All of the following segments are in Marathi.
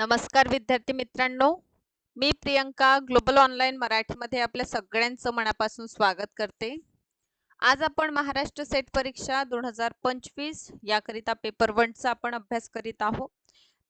नमस्कार विद्यार्थी मित्रांनो. मी प्रियंका ग्लोबल ऑनलाईन मराठीमध्ये आपल्या सगळ्यांचं मनापासून स्वागत करते. आज आपण महाराष्ट्र सेट परीक्षा दोन हजार पंचवीस याकरिता पेपर वनचा आपण अभ्यास करीत आहोत.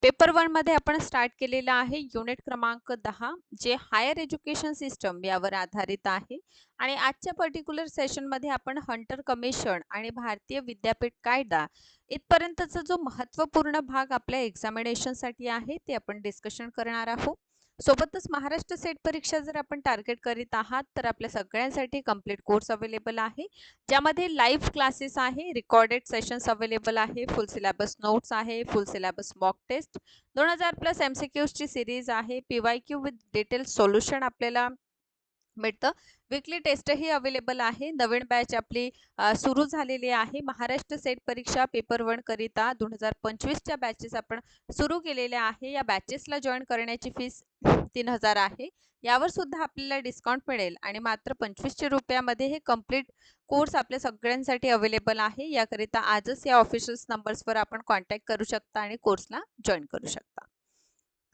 पेपर वनमध्ये आपण स्टार्ट केलेला आहे युनिट क्रमांक दहा जे हायर एज्युकेशन सिस्टम यावर आधारित आहे. आणि आजच्या पर्टिक्युलर सेशनमध्ये आपण हंटर कमिशन आणि भारतीय विद्यापीठ कायदा इथपर्यंतचा जो महत्त्वपूर्ण भाग आपल्या एक्झामिनेशनसाठी आहे ते आपण डिस्कशन करणार आहोत. सोबतच महाराष्ट्र सेट परीक्षा जर आपण टार्गेट करीत आहात तर आपल्या सगळ्यांसाठी कंप्लीट कोर्स अवेलेबल आहे. ज्यामध्ये लाईव्ह क्लासेस आहे रेकॉर्डेड सेशन्स अवेलेबल आहे फुल सिलेबस नोट्स आहे फुल सिलेबस मॉक टेस्ट दोन हजार प्लस एम सी क्यूजची सिरीज आहे. P Y Q with detail solution आपल्याला मिळतं. विकली टेस्टही अवेलेबल आहे. नवीन बॅच आपली सुरू झालेली आहे. महाराष्ट्र सेट परीक्षा पेपर वन करिता दोन हजार पंचवीसच्या बॅचेस आपण सुरू केलेल्या आहे. या बॅचेसला जॉईन करण्याची फीस तीन हजार आहे. यावर सुद्धा आपल्याला डिस्काउंट मिळेल. आणि मात्र पंचवीसशे रुपयामध्ये हे कंप्लीट कोर्स आपल्या सगळ्यांसाठी अवेलेबल आहे. याकरिता आजच या ऑफिशियल नंबर्सवर आपण कॉन्टॅक्ट करू शकता आणि कोर्सला जॉईन करू शकता.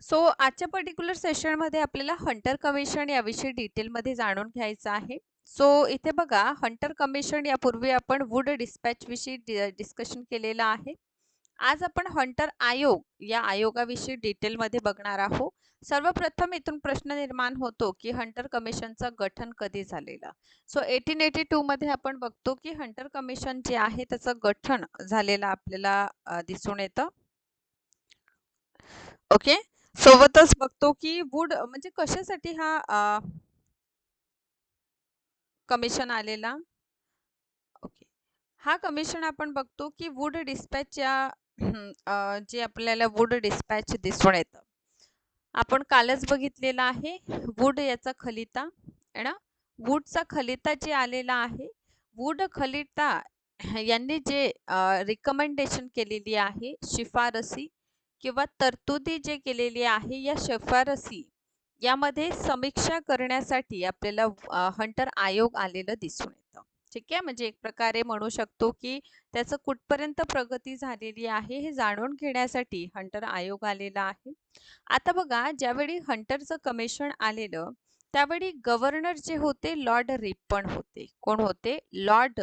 सो आजच्या पर्टिक्युलर सेशनमध्ये आपल्याला हंटर कमिशन याविषयी डिटेलमध्ये जाणून घ्यायचं आहे. सो इथे बघा हंटर कमिशन यापूर्वी आपण वुड डिस्पॅचविषयी डिस्कशन केलेलं आहे. आज आपण हंटर आयोग या आयोगाविषयी डिटेलमध्ये बघणार आहोत. सर्वप्रथम इथून प्रश्न निर्माण होतो की हंटर कमिशनचं गठन कधी झालेलं? सो एटीन एटी टू मध्ये आपण बघतो की हंटर कमिशन जे आहे त्याचं गठन झालेलं आपल्याला दिसून येतं. ओके सोबतच बघतो की वूड म्हणजे कशासाठी हा कमिशन आलेला? ओके हा कमिशन आपण बघतो की वूड डिस्पॅच या जे आपल्याला वूड डिस्पॅच दिसून येतं. आपण कालच बघितलेलं आहे वूड याचा खलिता आहे ना? वूडचा खलिता जे आलेला आहे वूड खलिता यांनी जे रिकमेंडेशन केलेली आहे शिफारसी किंवा तरतुदी जे केलेली आहे या शिफारसी यामध्ये समीक्षा करण्यासाठी आपल्याला हंटर आयोग आलेलं दिसून येतं. ठीक आहे? म्हणजे एक प्रकारे म्हणू शकतो की त्याचं कुठपर्यंत प्रगती झालेली आहे हे जाणून घेण्यासाठी हंटर आयोग आलेला आहे. आता बघा ज्यावेळी हंटरचं कमिशन आलेलं त्यावेळी गव्हर्नर जे होते लॉर्ड रिपण होते. कोण होते? लॉर्ड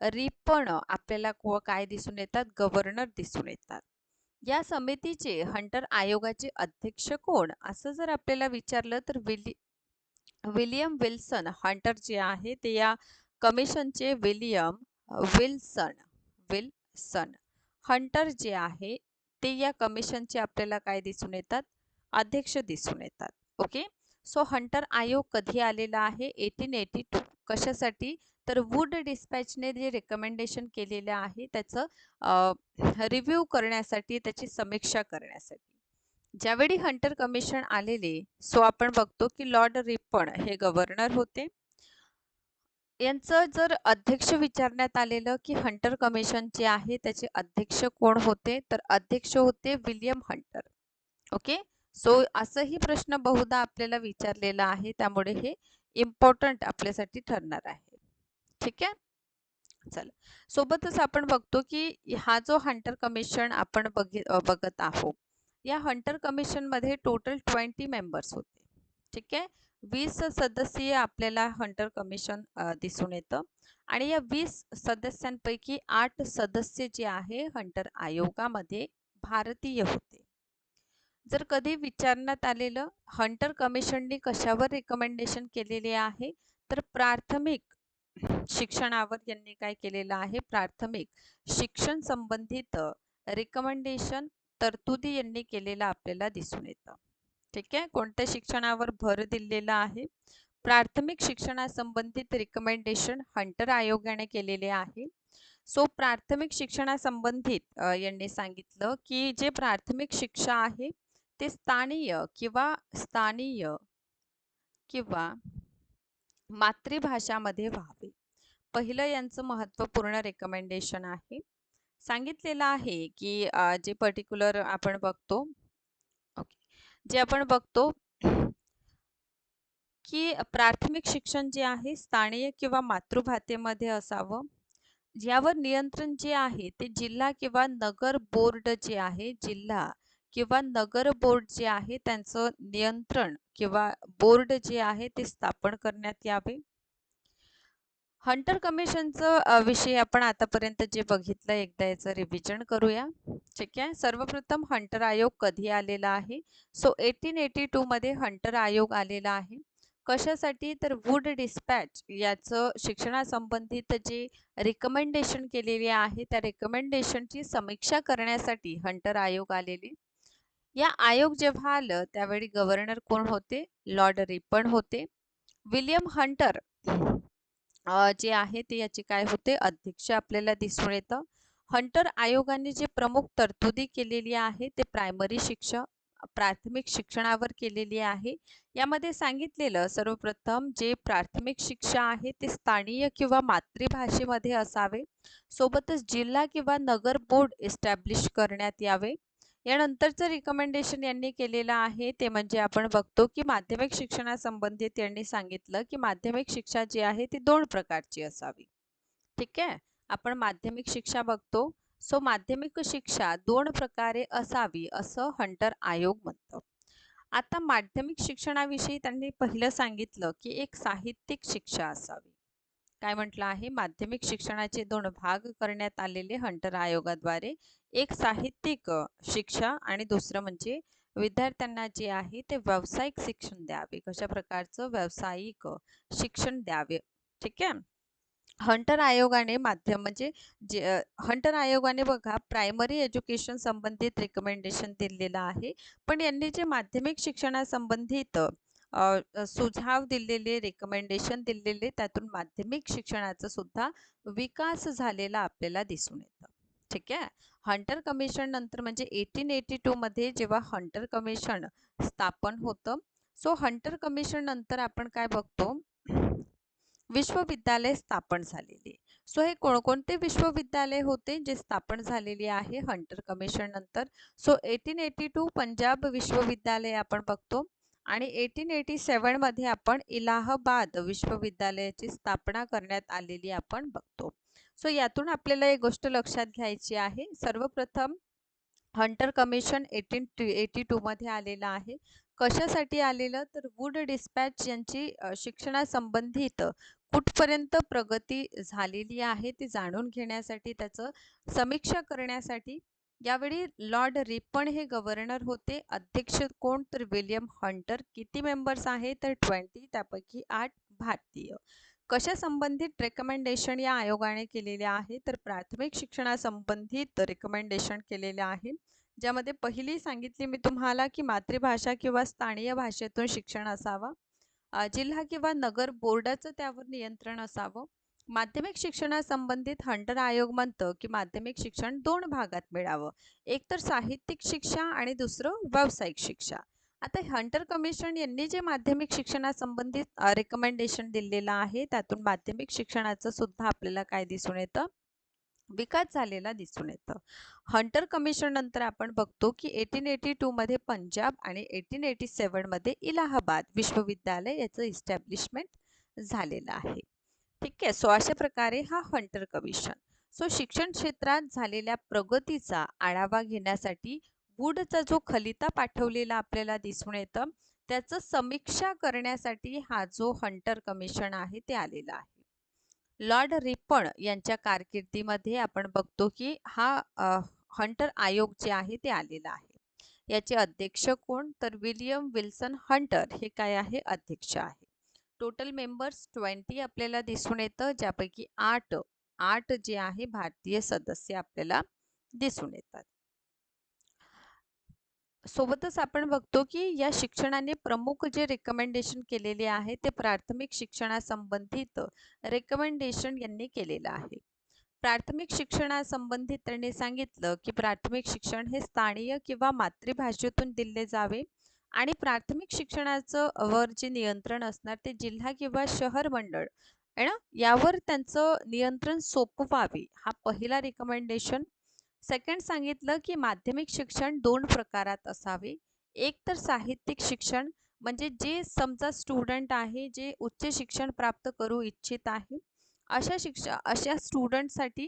रिपण आपल्याला काय दिसून येतात? गव्हर्नर दिसून येतात. या समितीचे हंटर आयोगाचे अध्यक्ष कोण? असं जर आपल्याला विचारलं तर विलि विलियम विल्सन हंटर जे आहे ते या कमिशनचे विलियम विल्सन विल्सन हंटर जे आहे ते या कमिशनचे आपल्याला काय दिसून येतात? अध्यक्ष दिसून येतात. ओके? सो हंटर आयोग कधी आलेला आहे? Eighteen eighty two. कशासाठी? तर वूड डिस्पॅचने जे रेकमेंडेशन केलेलं आहे त्याचं रिव्ह्यू करण्यासाठी त्याची समीक्षा करण्यासाठी. ज्यावेळी हंटर कमिशन आलेले सो आपण बघतो की लॉर्ड रिपण हे गव्हर्नर होते. यांचं जर अध्यक्ष विचारण्यात आलेलं की हंटर कमिशन जे आहे त्याचे अध्यक्ष कोण होते? तर अध्यक्ष होते विलियम हंटर. ओके? सो असंही प्रश्न बहुधा आपल्याला विचारलेला आहे. त्यामुळे हे इम्पॉर्टंट आपल्यासाठी ठरणार आहे. ठीक आहे? चला. सोबतच आपण बघतो की हा जो हंटर कमिशन आपण बघ बघत आहोत या हंटर कमिशनमध्ये टोटल ट्वेंटी मेंबर्स होते. ठीक आहे? वीस सदस्यीय आपल्याला हंटर कमिशन दिसून येतं. आणि या वीस सदस्यांपैकी आठ सदस्य जे आहे हंटर आयोगामध्ये भारतीय होते. जर कधी विचारण्यात आलेलं हंटर कमिशनने कशावर रिकमेंडेशन केलेले आहे? तर प्राथमिक शिक्षणावर यांनी काय केलेलं आहे? प्राथमिक शिक्षण संबंधित रिकमेंडेशन तरतुदी यांनी केलेलं आपल्याला दिसून येतं. ठीक आहे. कोणत्या शिक्षणावर भर दिलेला आहे? प्राथमिक शिक्षणासंबंधित रिकमेंडेशन हंटर आयोगाने केलेले आहे. सो प्राथमिक शिक्षणासंबंधित यांनी सांगितलं की जे प्राथमिक शिक्षा आहे ते स्थानीय किंवा स्थानीय किंवा मातृभाषामध्ये व्हावे. पहिलं यांचं महत्त्वपूर्ण रेकमेंडेशन आहे. सांगितलेलं आहे की जे पर्टिक्युलर आपण बघतो जे आपण बघतो की प्राथमिक शिक्षण जे आहे स्थानीय किंवा मातृभाषेमध्ये असावं. यावर नियंत्रण जे आहे ते जिल्हा किंवा नगर बोर्ड जे आहे जिल्हा किंवा नगर बोर्ड जे आहे त्यांचं नियंत्रण किंवा बोर्ड जे आहे ते स्थापन करण्यात यावे. हंटर कमिशनचं विषय आपण आतापर्यंत जे बघितलं एकदा याचं रिव्हिजन करूया. ठीक आहे? सर्वप्रथम हंटर आयोग कधी आलेला आहे? सो एटीन एटी टूमध्ये हंटर आयोग आलेला आहे. कशासाठी? तर वूड डिस्पॅच याचं शिक्षणासंबंधित जे रिकमेंडेशन केलेले आहे त्या रिकमेंडेशनची समीक्षा करण्यासाठी हंटर आयोग आलेले. या आयोग जेव्हा आलं त्यावेळी गव्हर्नर कोण होते? लॉर्ड रिपन होते. विलियम हंटर जे आहे ते याचे काय होते अध्यक्ष आपल्याला दिसून येतं. हंटर आयोगाने जे प्रमुख तरतुदी केलेली आहे ते प्रायमरी शिक्षण प्राथमिक शिक्षणावर केलेली आहे. यामध्ये सांगितलेलं सर्वप्रथम जे प्राथमिक शिक्षा आहे ते स्थानीय किंवा मातृभाषेमध्ये असावे. सोबतच जिल्हा किंवा नगर बोर्ड एस्टॅब्लिश करण्यात यावे. यानंतरचं रिकमेंडेशन यांनी केलेलं आहे ते म्हणजे आपण बघतो की माध्यमिक शिक्षणासंबंधित यांनी सांगितलं की माध्यमिक शिक्षा जी आहे ती दोन प्रकारची असावी. ठीक आहे? आपण माध्यमिक शिक्षा बघतो. सो माध्यमिक शिक्षा दोन प्रकारे असावी असं हंटर आयोग म्हणतं. आता माध्यमिक शिक्षणाविषयी त्यांनी पहिलं सांगितलं की एक साहित्यिक शिक्षा असावी. काय म्हटलं आहे? माध्यमिक शिक्षणाचे दोन भाग करण्यात आलेले हंटर आयोगाद्वारे. एक साहित्यिक शिक्षा आणि दुसरं म्हणजे विद्यार्थ्यांना जे आहे ते व्यावसायिक शिक्षण द्यावे. कशा प्रकारचं? व्यावसायिक शिक्षण द्यावे. ठीक आहे? हंटर आयोगाने माध्यम म्हणजे जे हंटर आयोगाने बघा प्रायमरी एज्युकेशन संबंधित रिकमेंडेशन दिलेलं आहे. पण यांनी जे माध्यमिक शिक्षणासंबंधित सुझाव दिलेले रिकमेंडेशन दिलेले त्यातून माध्यमिक शिक्षणाचा सुद्धा विकास झालेला आपल्याला दिसून येतं. ठीक आहे. हंटर कमिशन नंतर म्हणजे एटीन एटी टू मध्ये जेव्हा हंटर कमिशन स्थापन होतं सो हंटर कमिशन नंतर आपण काय बघतो? विश्वविद्यालय स्थापन झालेली. सो हे कोणकोणते विश्वविद्यालय होते जे स्थापन झालेली आहे हंटर कमिशन नंतर? So eighteen eighty two Punjab विश्वविद्यालय आपण बघतो आणि एटीन एटी सेवनमध्ये आपण इलाहाबाद विश्वविद्यालयाची स्थापना करण्यात आलेली आपण बघतो. सो यातून आपल्याला एक गोष्ट लक्षात घ्यायची आहे. सर्वप्रथम हंटर कमिशन एटीन एटी टूमध्ये आलेलं आहे. कशासाठी आलेलं? तर वूड डिस्पॅच यांची शिक्षणासंबंधित कुठपर्यंत प्रगती झालेली आहे ती जाणून घेण्यासाठी त्याचं समीक्षा करण्यासाठी यावेळी लॉर्ड रिपन हे गव्हर्नर होते. अध्यक्ष कोण? तर विलियम हंटर. किती मेंबर्स आहेत? तर ट्वेंटी त्यापैकी आठ भारतीय. कशा संबंधित रेकमेंडेशन या आयोगाने केलेले आहे तर प्राथमिक शिक्षणासंबंधित रेकमेंडेशन केलेले आहे ज्यामध्ये पहिली सांगितली मी तुम्हाला की मातृभाषा किंवा स्थानीय भाषेतून शिक्षण असावं. जिल्हा किंवा नगर बोर्डाचं त्यावर नियंत्रण असावं. माध्यमिक शिक्षणासंबंधित हंटर आयोग म्हणतं की माध्यमिक शिक्षण दोन भागात मिळावं. एक तर साहित्यिक शिक्षा आणि दुसरं व्यावसायिक शिक्षा. आता हंटर कमिशन यांनी जे माध्यमिक शिक्षणासंबंधित रेकमेंडेशन दिलेलं आहे त्यातून माध्यमिक शिक्षणाचं सुद्धा आपल्याला काय दिसून येतं? विकास झालेला दिसून येतं. हंटर कमिशन नंतर आपण बघतो की एटीन एटी मध्ये पंजाब आणि एटीन एटी मध्ये इलाहाबाद विश्वविद्यालय याचं इस्टॅब्लिशमेंट झालेलं आहे. ठीक आहे? सो अशा प्रकारे हा हंटर कमिशन. सो शिक्षण क्षेत्रात झालेल्या प्रगतीचा आढावा घेण्यासाठी वूडचा जो खलिता पाठवलेला आपल्याला दिसून येतं त्याचं समीक्षा करण्यासाठी हा जो हंटर कमिशन आहे ते आलेला आहे. लॉर्ड रिपण यांच्या कारकिर्दीमध्ये आपण बघतो की हा हंटर आयोग जे आहे ते आलेला आहे. याचे अध्यक्ष कोण? तर विलियम विल्सन हंटर हे काय आहे? अध्यक्ष आहे. टोटल मेंबर्स ट्वेंटी आपल्याला दिसून येतं ज्यापैकी आठ आठ जे आहे भारतीय सदस्य आपल्याला दिसून येतात. सोबतच आपण बघतो की या शिक्षणाने प्रमुख जे रेकमेंडेशन केलेले आहे ते प्राथमिक शिक्षणासंबंधित रेकमेंडेशन यांनी केलेलं आहे. प्राथमिक शिक्षणासंबंधित त्यांनी सांगितलं की प्राथमिक शिक्षण हे स्थानिय किंवा मातृभाषेतून दिले जावे आणि प्राथमिक शिक्षणाचं वर जे नियंत्रण असणार ते जिल्हा किंवा शहर मंडळ आहे ना? यावर त्यांचं नियंत्रण सोपवावे हा पहिला रिकमेंडेशन सेकंड सांगितलं की माध्यमिक शिक्षण दोन प्रकारात असावे. एक तर साहित्यिक शिक्षण म्हणजे जे समजा स्टुडंट आहे जे उच्च शिक्षण प्राप्त करू इच्छित आहे अशा शिक्ष अशा स्टुडंटसाठी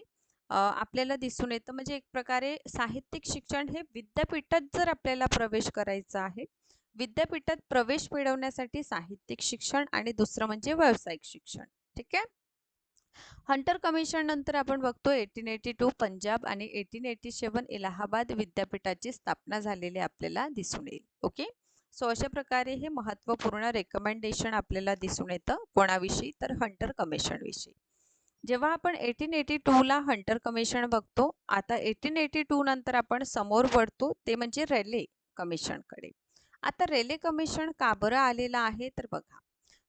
आपल्याला दिसून येतं. म्हणजे एक प्रकारे साहित्यिक शिक्षण हे विद्यापीठात जर आपल्याला प्रवेश करायचा आहे विद्यापीठात प्रवेश मिळवण्यासाठी साहित्यिक शिक्षण आणि दुसरं म्हणजे व्यावसायिक शिक्षण. ठीक आहे? हंटर कमिशन नंतर आपण बघतो एटीन एटी टू पंजाब आणि एटीन एटी सेवन इलाहाबाद विद्यापीठाची स्थापना झालेली आपल्याला दिसून येईल. ओके? सो अशा प्रकारे हे महत्त्वपूर्ण रेकमेंडेशन आपल्याला दिसून येतं. कोणाविषयी? तर हंटर कमिशन विषयी. जेव्हा आपण एटीन एटी टूला हंटर कमिशन बघतो आता एटीन एटी टू नंतर आपण समोर वळतो ते म्हणजे रेल्वे कमिशनकडे. आता रेल्वे कमिशन का बरं आलेलं आहे? तर बघा.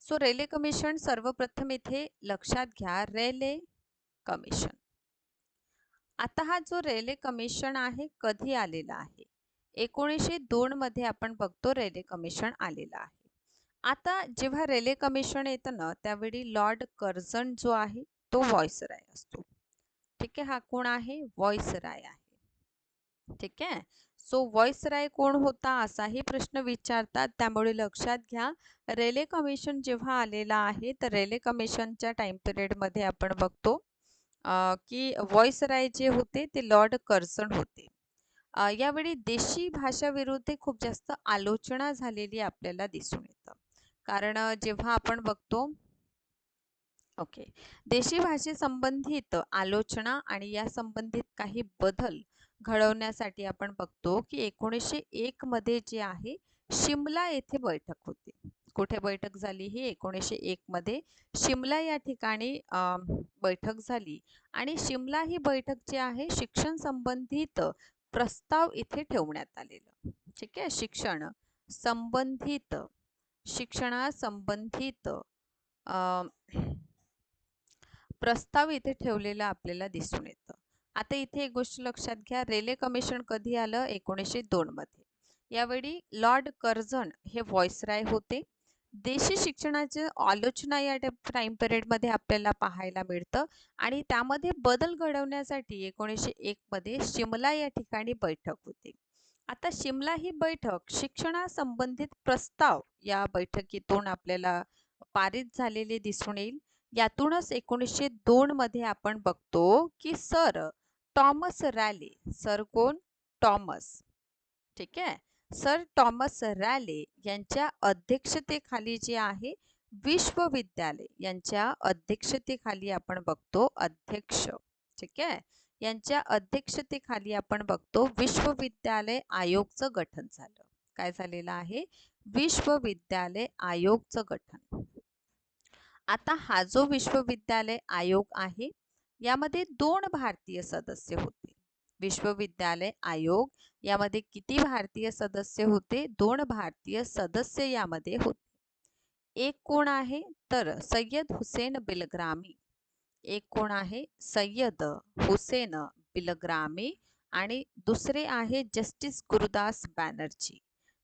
सो रेल्वे कमिशन सर्वप्रथम इथे लक्षात घ्या. Railway commission. आता हा जो रेल्वे कमिशन आहे कधी आलेला आहे? एकोणीसशे दोन मध्ये आपण बघतो रेल्वे कमिशन आलेलं आहे. आता जेव्हा रेल्वे कमिशन येतं ना त्यावेळी लॉर्ड कर्झन जो आहे तो राय असतो. ठीक आहे हा कोण आहे? राय आहे. ठीक आहे? सो राय कोण होता असाही प्रश्न विचारतात. त्यामुळे लक्षात घ्या रेल्वे कमिशन जेव्हा आलेला आहे तर रेल्वे कमिशनच्या टाइम पिरियडमध्ये आपण बघतो की राय जे होते ते लॉर्ड कर्सन होते. यावेळी देशी भाषा विरुद्ध खूप जास्त आलोचना झालेली आपल्याला दिसून येतं. कारण जेव्हा आपण बघतो ओके देशी भाषेसंबंधित आलोचना आणि या संबंधित काही बदल घडवण्यासाठी आपण बघतो की एकोणीसशे एक मध्ये जे आहे शिमला येथे बैठक होती. कुठे बैठक झाली ही? एकोणीसशे एक मध्ये. शिमला या ठिकाणी बैठक झाली. आणि शिमला ही बैठक जी आहे शिक्षण संबंधित प्रस्ताव इथे ठेवण्यात आलेलं. ठीक आहे? शिक्षण संबंधित शिक्षणासंबंधित प्रस्ताव इथे ठेवलेला आपल्याला दिसून येतं. आता इथे एक गोष्ट लक्षात घ्या. रेल्वे कमिशन कधी आलं? एकोणीसशे दोन मध्ये. यावेळी लॉर्ड कर्झन हे व्हॉइसराय होते. देशी शिक्षणाची आलोचना या टाइममध्ये आपल्याला पाहायला मिळतं आणि त्यामध्ये बदल घडवण्यासाठी एकोणीसशे एक मध्ये शिमला या ठिकाणी बैठक होती. आता शिमला ही बैठक शिक्षणासंबंधित प्रस्ताव या बैठकीतून आपल्याला पारित झालेले दिसून येईल. यातूनच एकोणीसशे दोन मध्ये आपण बघतो की सर टॉमस रॅले. सर कोण? टॉमस. ठीक आहे? सर टॉमस रॅले यांच्या अध्यक्षतेखाली जे आहे विश्वविद्यालय यांच्या अध्यक्षतेखाली आपण बघतो अध्यक्ष. ठीक आहे? यांच्या अध्यक्षतेखाली आपण बघतो विश्वविद्यालय आयोगचं गठन झालं. काय झालेलं आहे? विश्वविद्यालय आयोगचं गठन. आता हा जो विश्वविद्यालय आयोग आहे यामध्ये दोन भारतीय सदस्य होते. विश्वविद्यालय आयोग यामध्ये किती भारतीय सदस्य होते? दोन भारतीय सदस्य यामध्ये होते. एक कोण आहे? तर सय्यद हुसेन बिलग्रामी. एक कोण आहे? सय्यद हुसेन बिलग्रामी आणि दुसरे आहे जस्टिस गुरुदास बॅनर्जी.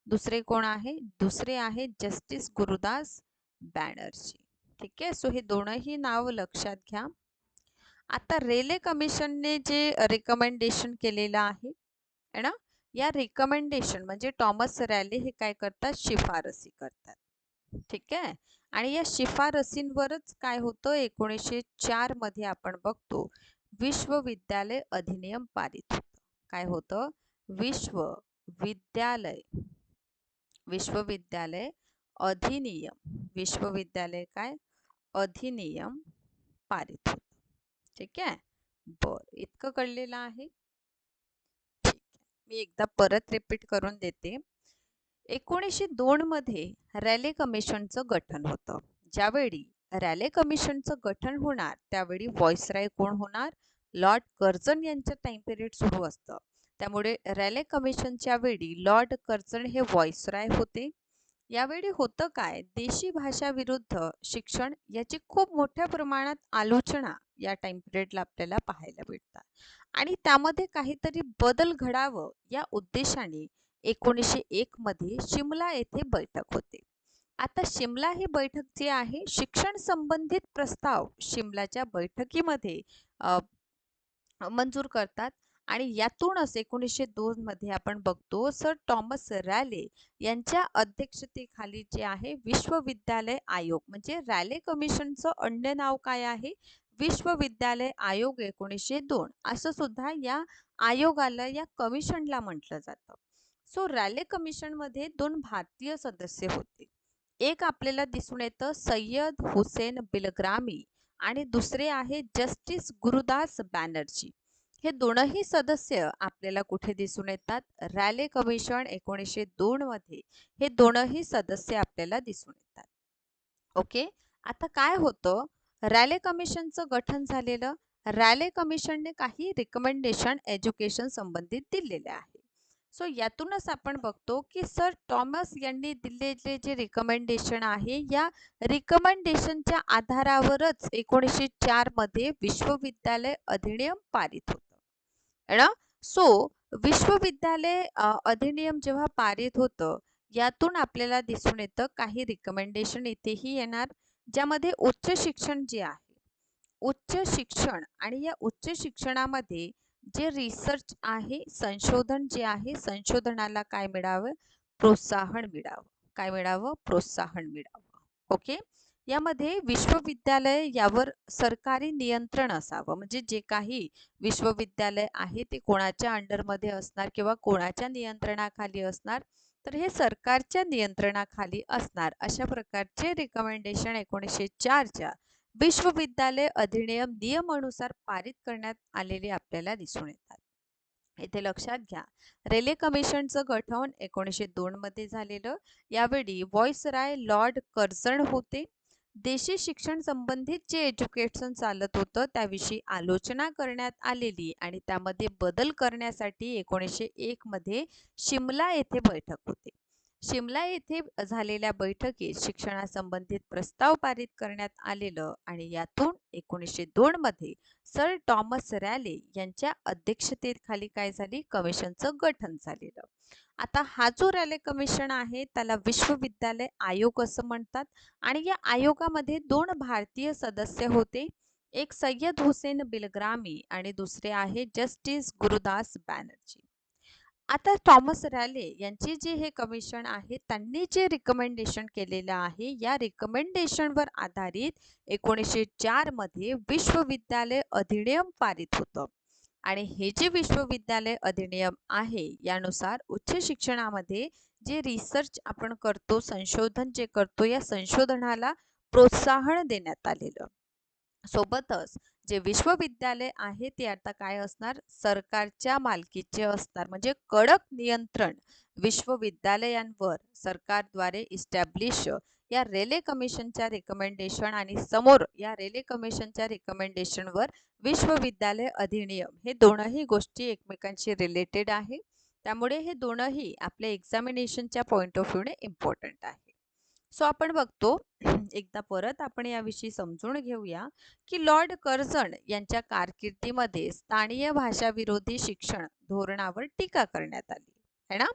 दुसरे कोण आहे? दुसरे आहे जस्टिस गुरुदास बॅनर्जी. ठीक आहे? सो हे दोनही नाव लक्षात घ्या. आता रेल्वे कमिशनने जे रिकमेंडेशन केलेलं आहे ना? या रिकमेंडेशन म्हणजे टॉमस रॅले हे काय करतात? शिफारसी करतात. ठीक आहे? आणि या शिफारसींवरच काय होतं? एकोणीसशे चारमध्ये आपण बघतो विश्वविद्यालय अधिनियम पारित होतं. काय होतं? विश्वविद्यालय विश्वविद्यालय अधिनियम विश्वविद्यालय काय? अधिनियम पारित होतं. ठीक आहे. बर इतकं कळलेलं आहे. ठीक आहे. मी एकदा परत रिपीट करून देते. एकोणीसशे दोन मध्ये रॅले कमिशनचं गठन होतं. ज्यावेळी रॅले कमिशनचं गठन होणार त्यावेळी राय कोण होणार? लॉर्ड कर्जन यांचं टाइम पिरियड सुरू असतं. त्यामुळे रॅले कमिशनच्या वेळी लॉर्ड कर्जन हे राय होते. यावेळी होतं काय? देशी भाषा विरुद्ध शिक्षण याची खूप मोठ्या प्रमाणात आलोचना या टाइम पिरियडला आपल्याला पाहायला मिळतात. आणि त्यामध्ये काहीतरी बदल घडावं या उद्देशाने एकोणीसशे एक मध्ये शिमला येथे बैठक होते. आता शिमला ही बैठक जी आहे शिक्षण संबंधित प्रस्ताव शिमलाच्या बैठकीमध्ये मंजूर करतात. आणि यातूनच एकोणीसशे दोन मध्ये आपण बघतो सर टॉमस रॅले यांच्या अध्यक्षतेखाली जे आहे विश्वविद्यालय आयोग म्हणजे रॅले कमिशनचं अन्य नाव काय आहे? विश्वविद्यालय आयोग एकोणीसशे दोन असं सुद्धा या आयोगाला या कमिशनला म्हटलं जातं. सो रॅले कमिशनमध्ये दोन भारतीय सदस्य होते. एक आपल्याला दिसून येतं सय्यद हुसेन बिलग्रामी आणि दुसरे आहे जस्टिस गुरुदास बॅनर्जी. हे दोनही सदस्य आपल्याला कुठे दिसून येतात? रॅले कमिशन एकोणीसशे दोन मध्ये हे दोनही सदस्य आपल्याला दिसून येतात. ओके आता काय होतं? रॅले कमिशनचं गठन झालेलं रॅले कमिशनने काही रिकमेंडेशन एज्युकेशन संबंधित दिलेले आहे. सो यातूनच आपण बघतो की सर टॉमस यांनी दिलेले जे रिकमेंडेशन आहे या रिकमेंडेशनच्या आधारावरच एकोणीसशे चारमध्ये विश्वविद्यालय अधिनियम पारित होतं. ना? सो विश्वविद्यालय अधिनियम जेव्हा पारित होतं यातून आपल्याला दिसून येतं काही रिकमेंडेशन इथेही येणार. ज्यामध्ये उच्च शिक्षण जे आहे उच्च शिक्षण आणि या उच्च शिक्षणामध्ये जे रिसर्च आहे संशोधन जे आहे संशोधनाला काय मिळावं? प्रोत्साहन मिळावं. काय मिळावं? प्रोत्साहन मिळावं. ओके? यामध्ये विश्वविद्यालय यावर सरकारी नियंत्रण असावं. म्हणजे जे काही विश्वविद्यालय आहे ते कोणाच्या अंडरमध्ये असणार किंवा कोणाच्या नियंत्रणाखाली असणार? तर हे सरकारच्या नियंत्रणाखाली असणार. अशा प्रकारचे रिकमेंडेशन एकोणीसशे चारच्या विश्वविद्यालय अधिनियम नियमानुसार पारित करण्यात आलेले आपल्याला दिसून येतात. येथे लक्षात घ्या. रेल्वे कमिशनचं गठन एकोणीसशे दोन मध्ये झालेलं. यावेळी राय लॉर्ड कर्झन होते. देशी शिक्षण संबंधित जे एज्युकेशन चालत होतं त्याविषयी आलोचना करण्यात आलेली आणि त्यामध्ये बदल करण्यासाठी एकोणीसशे एक मध्ये शिमला येथे बैठक होते. शिमला येथे झालेल्या बैठकीत शिक्षणासंबंधित प्रस्ताव पारित करण्यात आलेलं आणि यातून एकोणीसशे दोन मध्ये सर टॉमस रॅले यांच्या अध्यक्षतेखाली काय झाली? कमिशनचं गठन झालेलं. आता हा जो रॅले कमिशन आहे त्याला विश्वविद्यालय आयोग असं म्हणतात आणि या आयोगामध्ये दोन भारतीय सदस्य होते. एक सय्यद हुसेन बिलग्रामी आणि दुसरे आहे जस्टिस गुरुदास बॅनर्जी. आता थॉमस रॅले यांचे जे हे कमिशन आहे त्यांनी जे रिकमेंडेशन केलेलं आहे या रिकमेंडेशनवर आधारित एकोणीसशे चारमध्ये विश्वविद्यालय अधिनियम पारित होतं. आणि हे जे विश्वविद्यालय अधिनियम आहे यानुसार उच्च शिक्षणामध्ये जे रिसर्च आपण करतो संशोधन जे करतो या संशोधनाला प्रोत्साहन देण्यात आलेलं. सोबतच जे विश्वविद्यालय आहे ते आता काय असणार? सरकारच्या मालकीचे असणार. म्हणजे कडक नियंत्रण विश्वविद्यालयांवर सरकारद्वारे इस्टॅब्लिश या रेले कमिशनच्या रेकमेंडेशन आणि समोर या रेले कमिशनच्या रेकमेंडेशनवर विश्वविद्यालय अधिनियम. हे दोनही गोष्टी एकमेकांशी रिलेटेड आहे. त्यामुळे हे दोनही आपल्या एक्झामिनेशनच्या पॉईंट ऑफ व्ह्यूने इम्पॉर्टंट आहे. सो आपण बघतो एकदा परत आपण याविषयी समजून घेऊया की लॉर्ड कर्झन यांच्या कारकिर्दीमध्ये स्थानीय भाषा विरोधी शिक्षण धोरणावर टीका करण्यात आली है ना?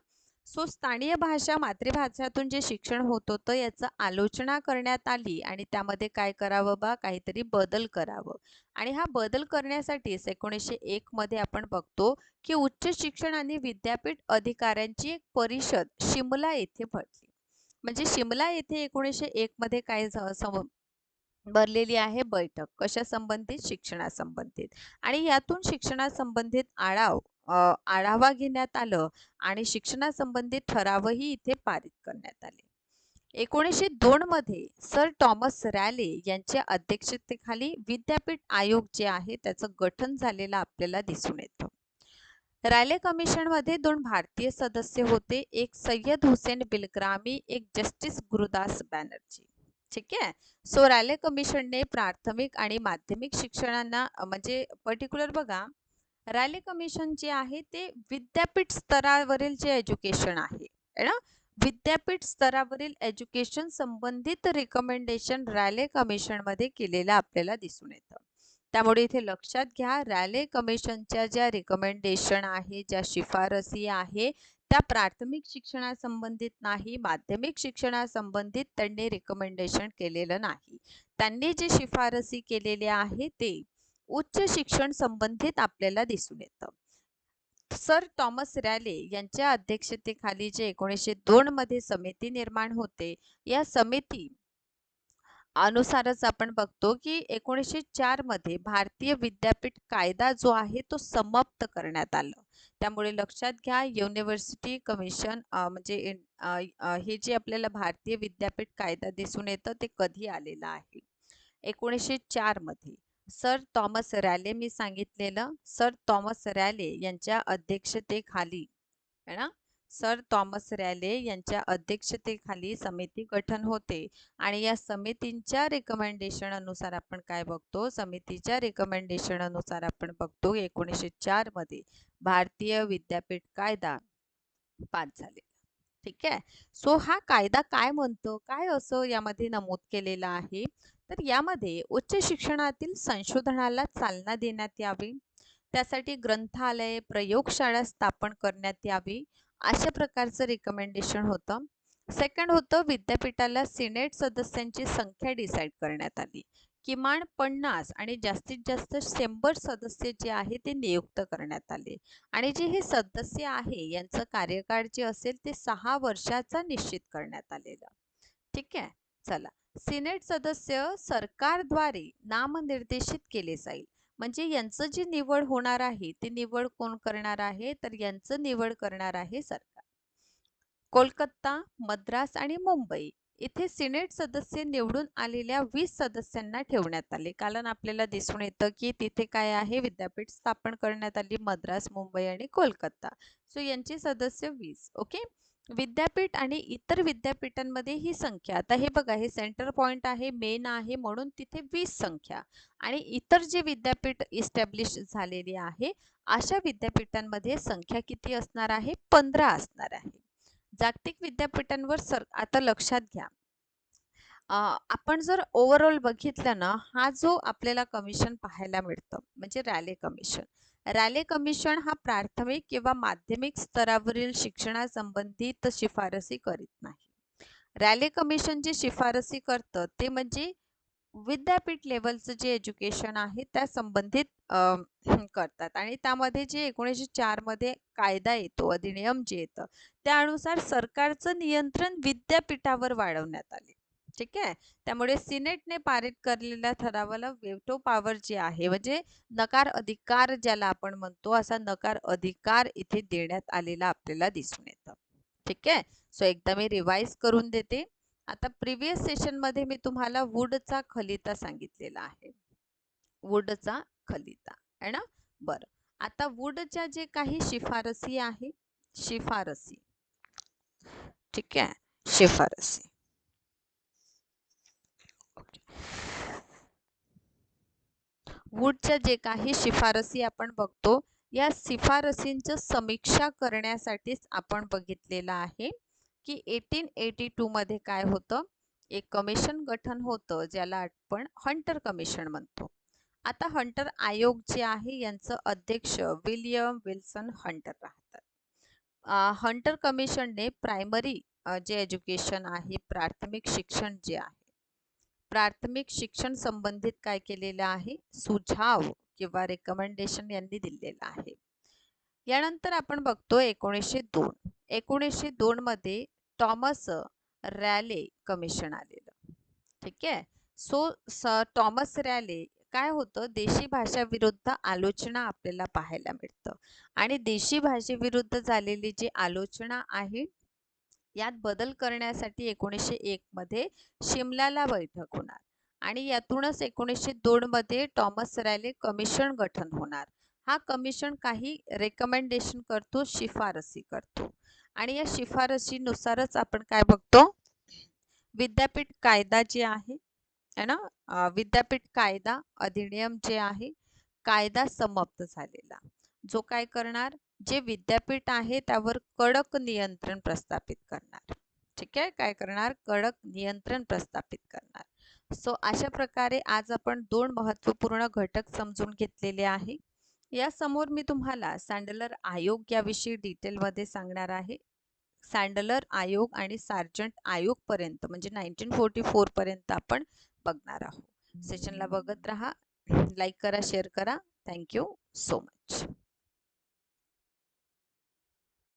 सो स्थानीय भाषा मातृभाषातून जे शिक्षण होत होतं याचं आलोचना करण्यात आली आणि त्यामध्ये काय करावं बा? काहीतरी बदल करावं. आणि हा बदल करण्यासाठीच एकोणीसशे एक मध्ये आपण बघतो की उच्च शिक्षण आणि विद्यापीठ अधिकाऱ्यांची एक परिषद शिमला येथे भरली. म्हणजे शिमला येथे एकोणीसशे एकमध्ये काय सम भरलेली आहे बैठक. कशा संबंधित? शिक्षणासंबंधित. आणि यातून शिक्षणासंबंधित आढाव आढावा घेण्यात आलं आणि शिक्षणासंबंधित ठरावही इथे पारित करण्यात आले. एकोणीसशे दोन मध्ये सर टॉमस रॅले यांच्या अध्यक्षतेखाली विद्यापीठ आयोग जे आहे त्याचं गठन झालेलं आपल्याला दिसून येतं. रायले मध्ये दोन भारतीय सदस्य होते एक सय्यद हुसेन बिलग्रामी एक जस्टिस गुरुदास बॅनर्जी. ठीक आहे? सो रायले कमिशनने प्राथमिक आणि माध्यमिक शिक्षणांना म्हणजे पर्टिक्युलर बघा रायले कमिशन जे आहे ते विद्यापीठ स्तरावरील जे एज्युकेशन आहे ना? विद्यापीठ स्तरावरील एज्युकेशन संबंधित रिकमेंडेशन रायले कमिशनमध्ये केलेलं आपल्याला दिसून येतं. त्यामुळे इथे लक्षात घ्या रॅले कमिशनच्या ज्या रिकमेंडेशन आहे ज्या शिफारसी आहे त्या प्राथमिक शिक्षणासंबंधित नाही माध्यमिक शिक्षणासंबंधित त्यांनी रिकमेंडेशन केलेलं नाही. त्यांनी जे शिफारसी केलेल्या आहे ते उच्च शिक्षण संबंधित आपल्याला दिसून येतं. सर टॉमस रॅले यांच्या अध्यक्षतेखाली जे एकोणीसशे दोन मध्ये समिती निर्माण होते या समिती अनुसारच आपण बघतो की एकोणीसशे चारमध्ये भारतीय विद्यापीठ कायदा जो आहे तो समाप्त करण्यात आला. त्यामुळे लक्षात घ्या युनिव्हर्सिटी कमिशन म्हणजे हे जे आपल्याला भारतीय विद्यापीठ कायदा दिसून येतं ते कधी आलेलं आहे? एकोणीसशे चारमध्ये सर थॉमस रॅले मी सांगितलेलं सर थॉमस रॅले यांच्या अध्यक्षतेखाली है ना? सर थॉमस रॅले यांच्या अध्यक्षतेखाली समिती गठन होते. आणि या समितींच्या रेकमेंडेशन अनुसार आपण काय बघतो? समितीच्या रेकमेंडेशन अनुसार आपण बघतो एकोणीसशे चारमध्ये भारतीय विद्यापीठ कायदा पास झाले ठीक आहे? सो हा कायदा काय म्हणतो? काय असं यामध्ये नमूद केलेलं आहे? तर यामध्ये उच्च शिक्षणातील संशोधनाला चालना देण्यात यावी. त्यासाठी ग्रंथालय प्रयोगशाळा स्थापन करण्यात यावी. अशा प्रकारचं रिकमेंडेशन होतं. सेकंड होतं विद्यापीठाला सिनेट सदस्यांची संख्या डिसाईड करण्यात आली. किमान पन्नास आणि जास्तीत जास्त शंभर सदस्य जे आहे ते नियुक्त करण्यात आले. आणि जे हे सदस्य आहे यांचं कार्यकाळ जे असेल ते सहा वर्षाचा निश्चित करण्यात आलेलं. ठीक आहे? चला. सिनेट सदस्य सरकारद्वारे नामनिर्देशित केले जाईल. म्हणजे यांचं जी निवड होणार आहे ती निवड कोण करणार आहे? तर यांचं निवड करणार आहे सरकार. कोलकाता मद्रास आणि मुंबई इथे सिनेट सदस्य निवडून आलेल्या वीस सदस्यांना ठेवण्यात आले. कारण आपल्याला दिसून येतं की तिथे काय आहे? विद्यापीठ स्थापन करण्यात आली मद्रास मुंबई आणि कोलकाता. सो यांचे सदस्य वीस. ओके विद्यापीठ आणि इतर विद्यापीठांमध्ये ही संख्या. आता हे बघा हे सेंटर पॉइंट आहे मेन आहे म्हणून तिथे वीस संख्या. आणि इतर जे विद्यापीठ इस्टॅब्लिश झालेली आहे अशा विद्यापीठांमध्ये संख्या किती असणार आहे? पंधरा असणार आहे. जागतिक विद्यापीठांवर सर आता लक्षात घ्या. आपण जर ओव्हरऑल बघितलं ना हा जो आपल्याला कमिशन पाहायला मिळतं म्हणजे रॅले कमिशन रॅले कमिशन हा प्राथमिक किंवा माध्यमिक स्तरावरील शिक्षणासंबंधित शिफारसी करीत नाही. रॅले कमिशन जे शिफारसी करतं ते म्हणजे विद्यापीठ लेवलचं जे एज्युकेशन आहे त्या संबंधित करतात. आणि त्यामध्ये जे एकोणीसशे चारमध्ये कायदा येतो अधिनियम जे येतं त्यानुसार सरकारचं नियंत्रण विद्यापीठावर वाढवण्यात आले. ठीक आहे? त्यामुळे सिनेटने पारित केलेल्या ठरावाला वेटो पॉवर जे आहे म्हणजे नकार अधिकार ज्याला आपण म्हणतो असा नकार अधिकार इथे देण्यात आलेला आपल्याला दिसून येतं. ठीक आहे? सो एकदा मी रिवाइज करून देते. आता प्रिव्हियस सेशनमध्ये मी तुम्हाला वुडचा खलिता सांगितलेला आहे. वुडचा खलिता है ना? बरं. आता वुडच्या जे काही शिफारसी आहे शिफारसी. ठीक आहे? शिफारसी. वूडच्या जे काही शिफारसी आपण बघतो या शिफारसींचं समीक्षा करण्यासाठीच आपण बघितलेलं आहे की एटीन एटी मध्ये काय होतं? एक कमिशन गठन होतं ज्याला आपण हंटर कमिशन म्हणतो. आता हंटर आयोग जे आहे यांचं अध्यक्ष विलियम विल्सन हंटर राहतात. हंटर कमिशनने प्रायमरी जे एज्युकेशन आहे प्राथमिक शिक्षण जे आहे प्राथमिक शिक्षण संबंधित काय केलेलं आहे? सुझाव किंवा रेकमेंडेशन यांनी दिलेलं आहे. यानंतर आपण बघतो एकोणीसशे दोन. एकोणीसशे दोन मध्ये टॉमस रॅले कमिशन आलेलं. ठीक आहे? सो स टॉमस रॅले काय होतं? देशी भाषा विरुद्ध आलोचना आपल्याला पाहायला मिळतं. आणि देशी भाषेविरुद्ध झालेली जी आलोचना आहे यात बदल करण्यासाठी एकोणीसशे एकमध्ये शिमल्याला बैठक होणार. आणि यातूनच एकोणीसशे दोनमध्ये टॉमस रॅले कमिशन गठन होणार. हा कमिशन काही रेकमेंडेशन करतो शिफारसी करतो. आणि या शिफारसीनुसारच आपण काय बघतो? विद्यापीठ कायदा जे आहे है ना? विद्यापीठ कायदा अधिनियम जे आहे कायदा समाप्त झालेला. जो काय करणार? जे विद्यापीठ आहे त्यावर कडक नियंत्रण प्रस्थापित करणार. ठीक आहे? काय करणार? कडक नियंत्रण प्रस्थापित करणार. सो अशा प्रकारे आज आपण दोन महत्त्वपूर्ण घटक समजून घेतलेले आहे. यासमोर मी तुम्हाला सँडलर आयोग याविषयी डिटेलमध्ये सांगणार आहे. सँडलर आयोग आणि सार्जंट आयोग पर्यंत म्हणजे नाईन्टीन फोर्टी फोर पर्यंत आपण बघणार आहोत. सेशनला बघत राहा लाईक करा शेअर करा. Thank you so much.